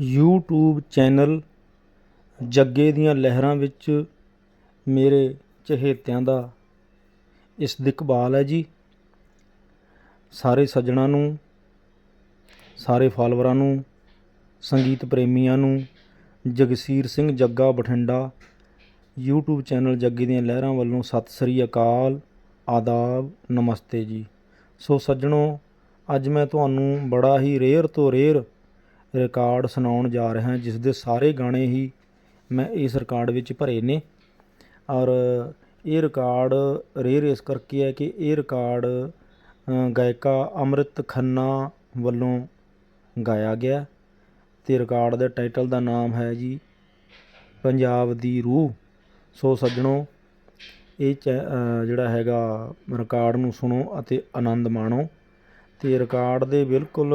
YouTube channel ਜੱਗੇ ਦੀਆਂ ਲਹਿਰਾਂ ਵਿੱਚ ਮੇਰੇ ਚਹੇਤਿਆਂ ਦਾ ਇਸਤਕਬਾਲ ਹੈ ਜੀ। ਸਾਰੇ ਸੱਜਣਾਂ ਨੂੰ, ਸਾਰੇ ਫਾਲੋਵਰਾਂ ਨੂੰ, ਸੰਗੀਤ ਪ੍ਰੇਮੀਆਂ ਨੂੰ, ਜਗਸੀਰ ਸਿੰਘ ਜੱਗਾ ਬਠਿੰਡਾ ਯੂਟਿਊਬ ਚੈਨਲ ਜੱਗੇ ਦੀਆਂ ਲਹਿਰਾਂ ਵੱਲੋਂ ਸਤਿ ਸ੍ਰੀ ਅਕਾਲ, ਆਦਾਬ, ਨਮਸਤੇ ਜੀ। ਸੋ ਸੱਜਣੋ, ਅੱਜ ਮੈਂ ਤੁਹਾਨੂੰ ਬੜਾ ਹੀ ਰੇਅਰ ਤੋਂ ਰੇਅਰ ਰਿਕਾਰਡ ਸੁਣਾਉਣ ਜਾ ਰਿਹਾ ਜਿਸ ਦੇ ਸਾਰੇ ਗਾਣੇ ਹੀ ਮੈਂ ਇਸ ਰਿਕਾਰਡ ਵਿੱਚ ਭਰੇ ਨੇ। ਔਰ ਇਹ ਰਿਕਾਰਡ ਰੇਅਰ ਇਸ ਕਰਕੇ ਹੈ ਕਿ ਇਹ ਰਿਕਾਰਡ ਗਾਇਕਾ ਅੰਮ੍ਰਿਤ ਖੰਨਾ ਵੱਲੋਂ ਗਾਇਆ ਗਿਆ ਤੇ ਰਿਕਾਰਡ ਦੇ ਟਾਈਟਲ ਦਾ ਨਾਮ ਹੈ ਜੀ, ਪੰਜਾਬ ਦੀ ਰੂਹ। ਸੋ ਸੱਜਣੋ, ਇਹ ਚੈ- ਜਿਹੜਾ ਹੈਗਾ ਰਿਕਾਰਡ ਨੂੰ ਸੁਣੋ ਅਤੇ ਆਨੰਦ ਮਾਣੋ। ਤੇ ਰਿਕਾਰਡ ਦੇ ਬਿਲਕੁਲ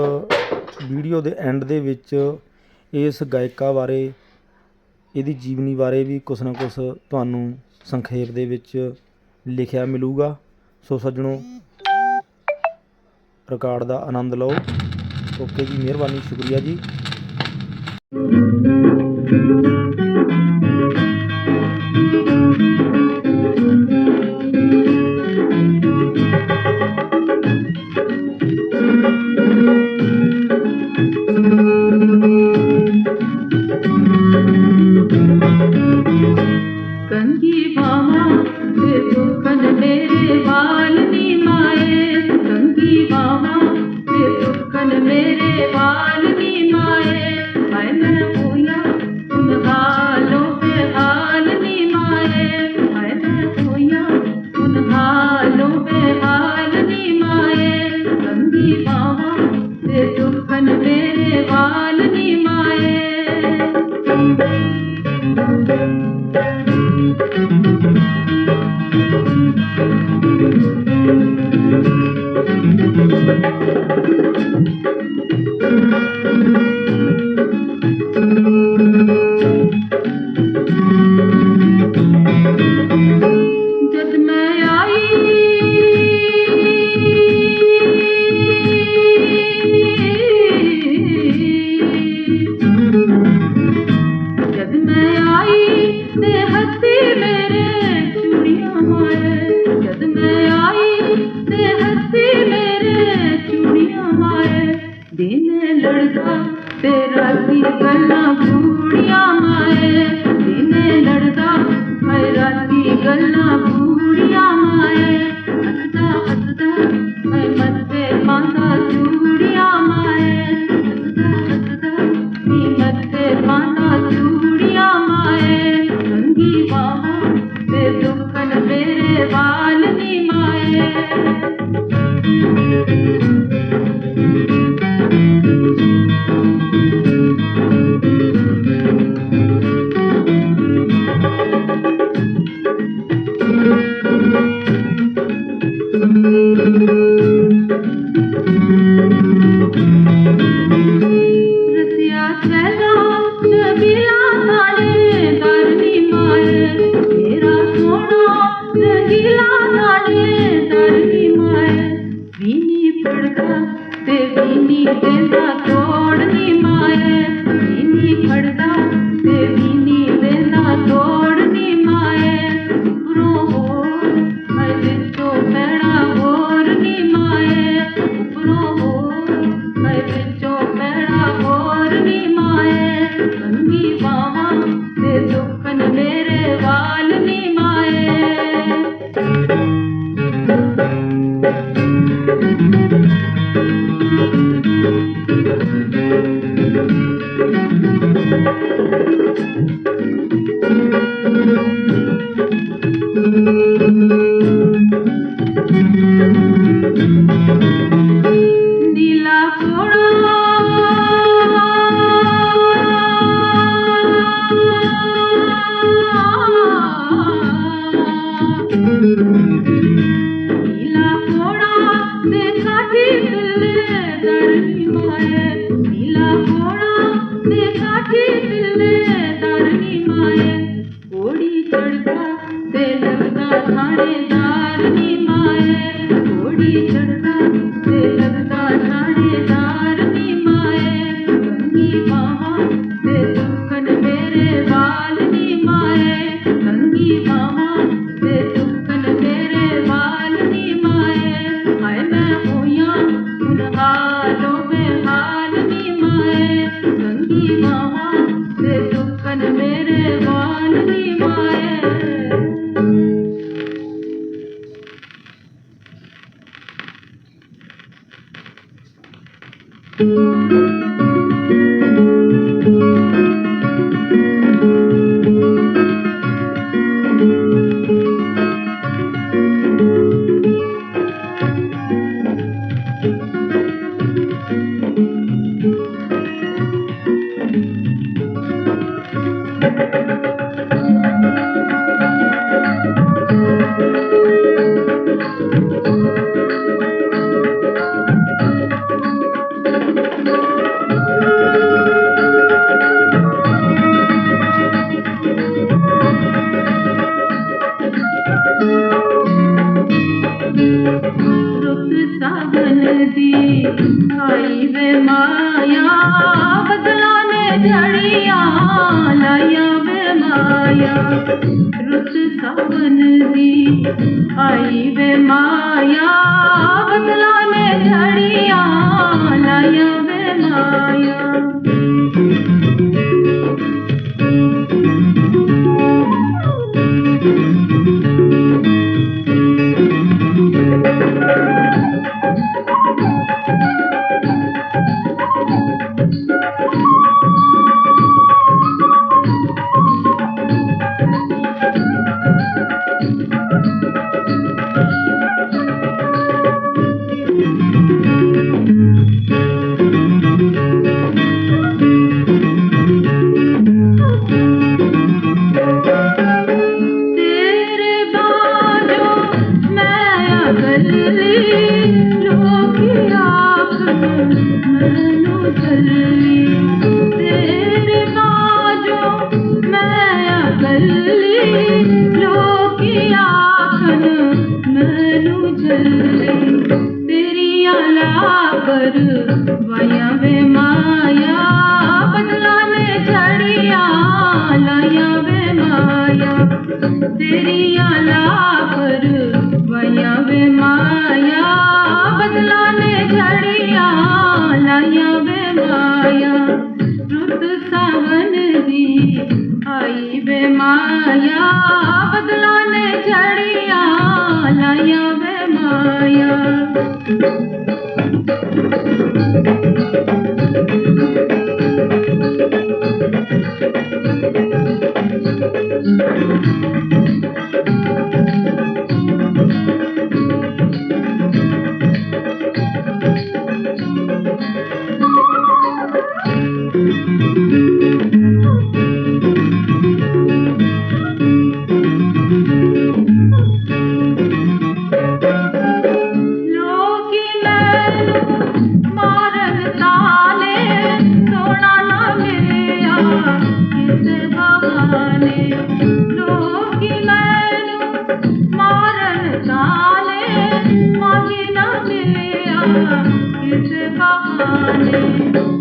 ਵੀਡੀਓ ਦੇ ਐਂਡ ਦੇ ਵਿੱਚ ਇਸ ਗਾਇਕਾ ਬਾਰੇ, ਇਹਦੀ ਜੀਵਨੀ ਬਾਰੇ ਵੀ ਕੁਛ ਨਾ ਕੁਛ ਤੁਹਾਨੂੰ ਸੰਖੇਪ ਦੇ ਵਿੱਚ ਲਿਖਿਆ ਮਿਲੂਗਾ। ਸੋ ਸੱਜਣੋ ਰਿਕਾਰਡ ਦਾ ਆਨੰਦ ਲਓ। ਓਕੇ ਜੀ, ਮਿਹਰਬਾਨੀ, ਸ਼ੁਕਰੀਆ ਜੀ। ਦੁਖਨ ਮੇਰੇ ਵਾਲ ਨੀ ਮਾਏ ਮੈਂ Yeah. ਮਾਇਆ ਬਦਲਾ ਨੇ ਝੜੀਆਂ ਲਾਇਆ ਵੇ ਮਾਇਆ। चाले माझी टाके इस बहाने।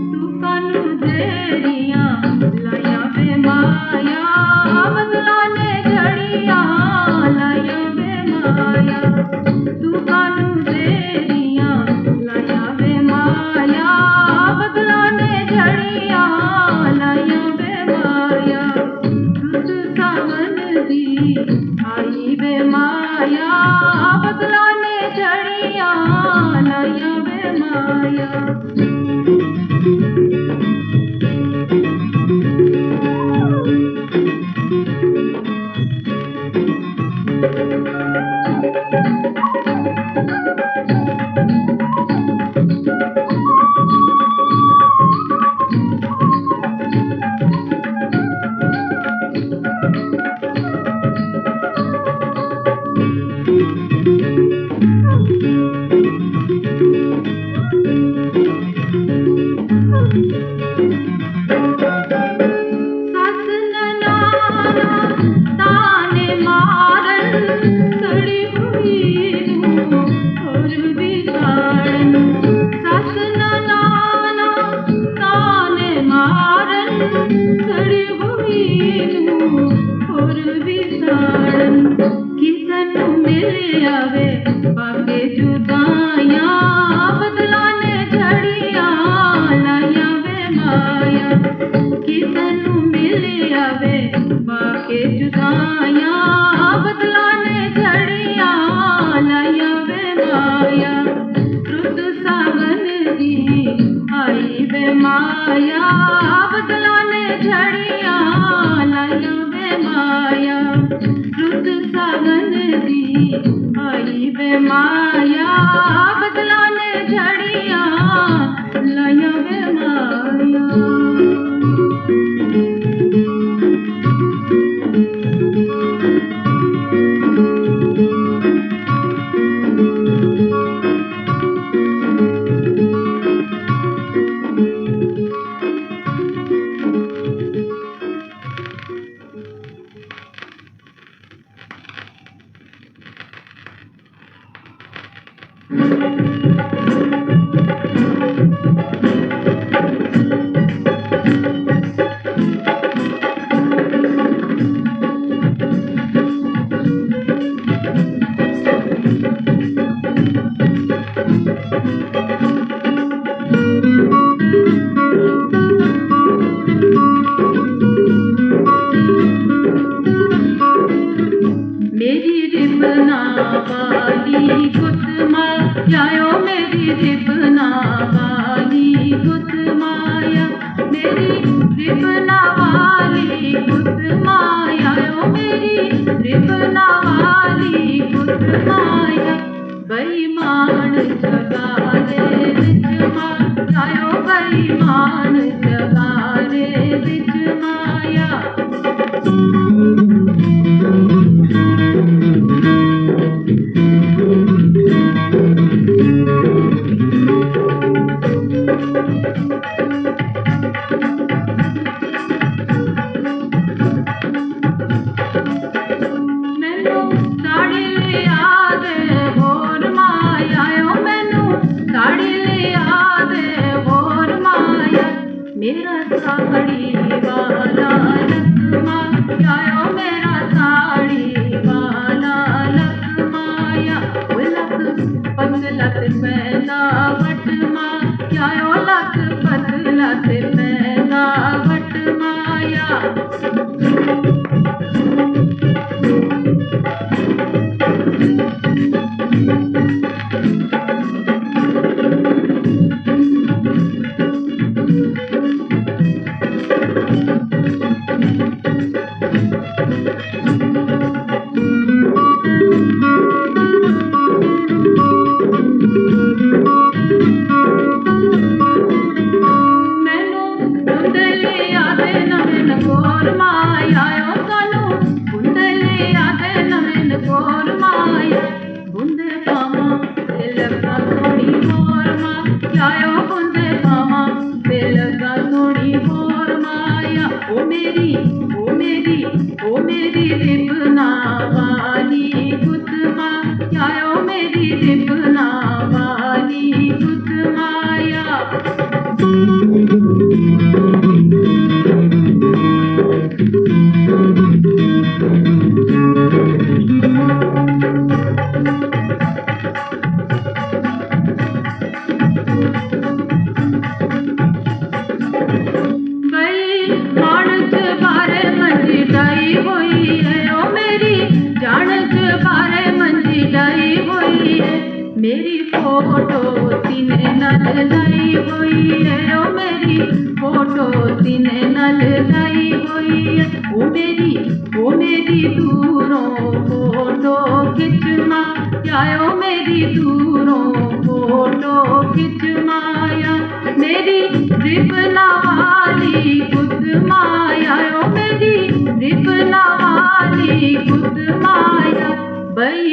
ਕੇ ਜੁਦਾਈਆਂ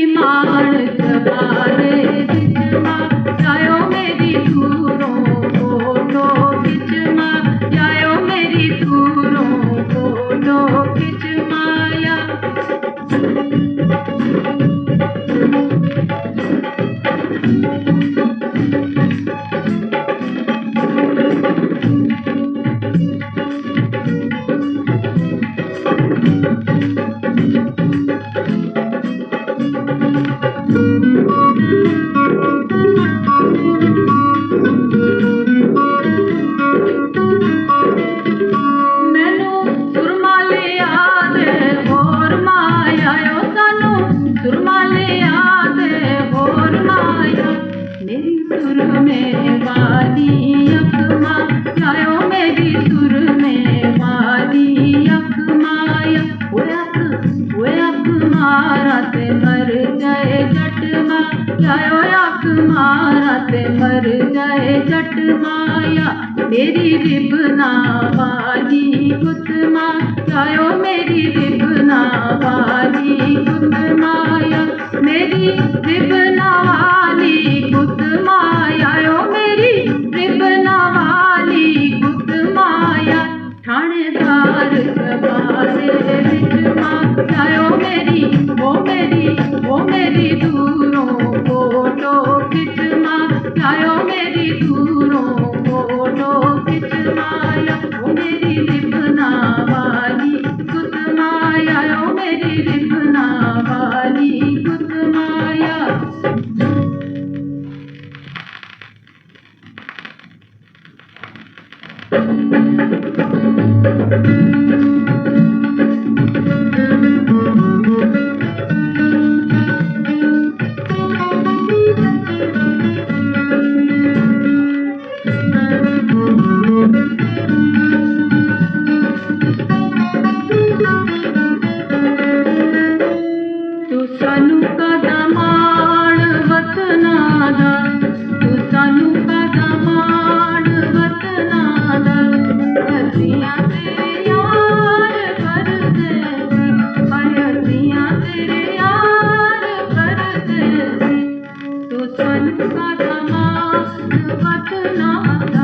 ਮਾਣ ਸਭਾ मेरी रिबना बाजी गुतमा गायो मेरी रिबना ना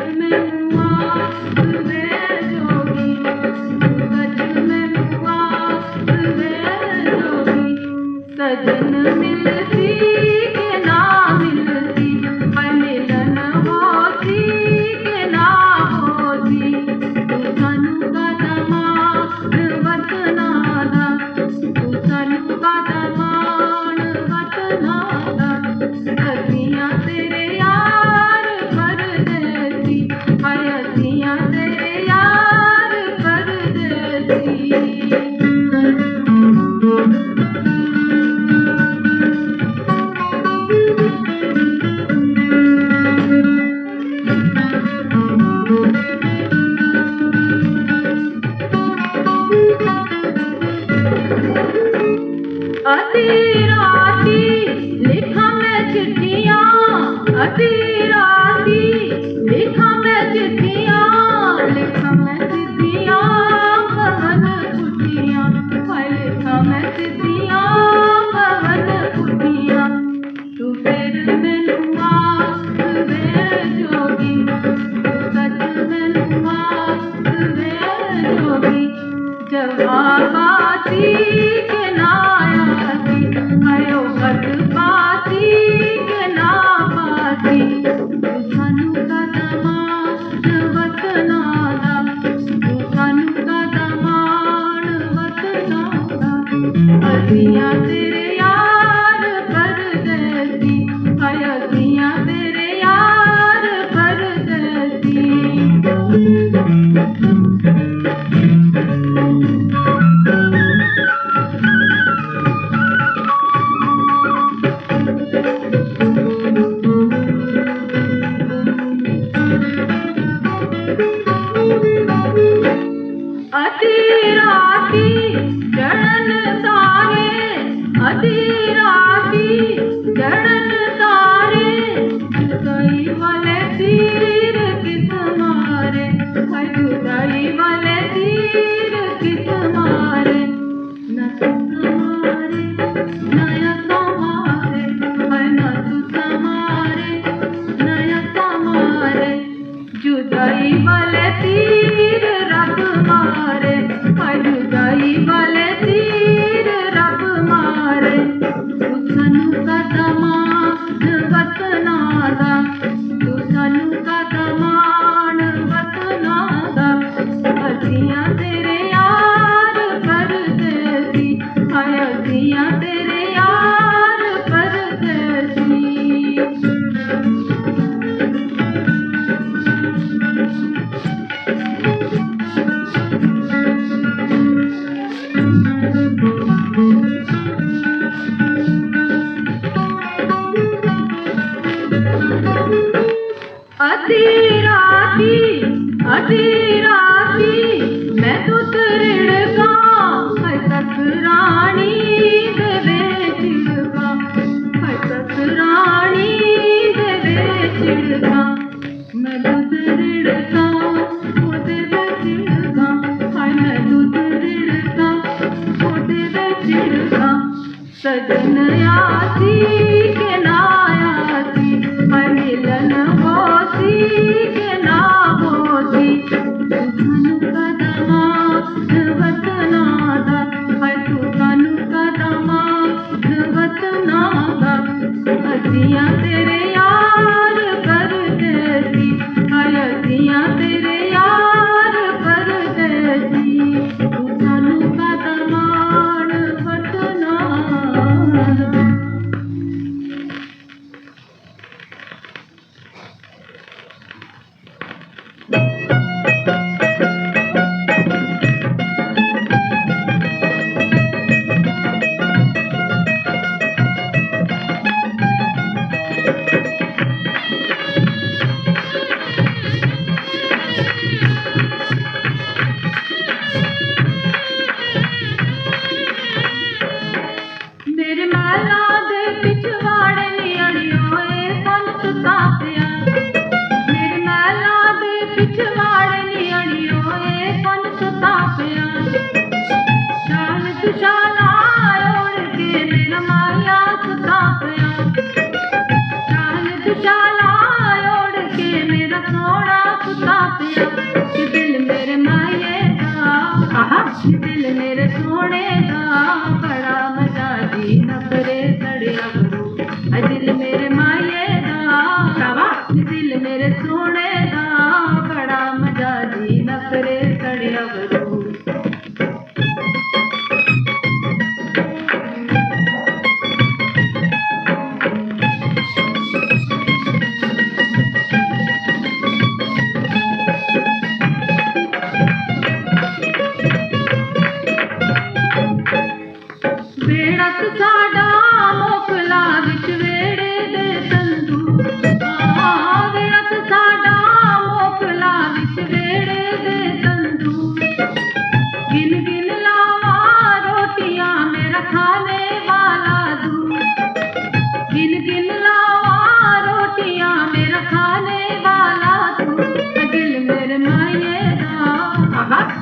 ਮੈਨੂੰ अति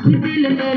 दिल में